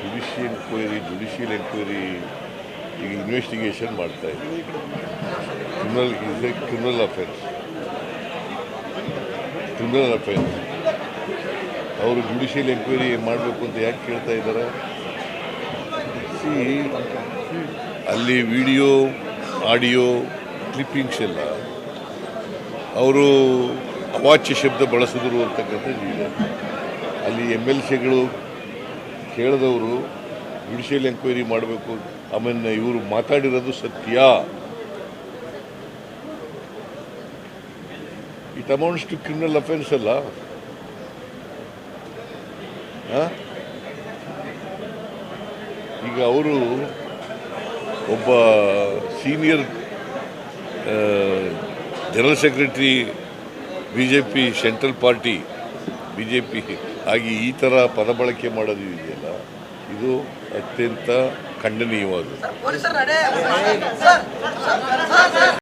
Judicial enquiry judicial enquiry ಈಗ investigation ಮಾಡ್ತಾ ಇದೆ criminal is a criminal offence criminal offence ಅವರು ಜುಡಿಷಿಯಲ್ ಎಂಕ್ವೈರಿ ಮಾಡಬೇಕು ಅಂತ ಯಾಕೆ ಕೇಳ್ತಾ ಇದ್ದಾರೆ ಅಲ್ಲಿ ವಿಡಿಯೋ ಆಡಿಯೋ ಕ್ಲಿಪ್ಪಿಂಗ್ಸ್ ಎಲ್ಲ. ಅವರು ಅವಾಚ್ಯ ಶಬ್ದ ಬಳಸಿದ್ರು ಅಂತಕ್ಕಂಥದ್ದು ಇದೆ ಅಲ್ಲಿ ಎಂ ಎಲ್ ಸಿಗಳು ಕೇಳಿದವರು ಜುಡಿಷಿಯಲ್ ಎಂಕ್ವೈರಿ ಮಾಡಬೇಕು, ಆಮೇಲೆ ಇವರು ಮಾತಾಡಿರೋದು ಸತ್ಯ. It amounts to criminal offence ಅಲ್ಲ? ಈಗ ಅವರು ಒಬ್ಬ senior general secretary B J P central party B J P ಆಗಿ ಈ ಥರ ಪದ ಬಳಕೆ ಮಾಡೋದು ಇದೆಯಲ್ಲ, ಇದು ಅತ್ಯಂತ ಖಂಡನೀಯವಾದದ್ದು.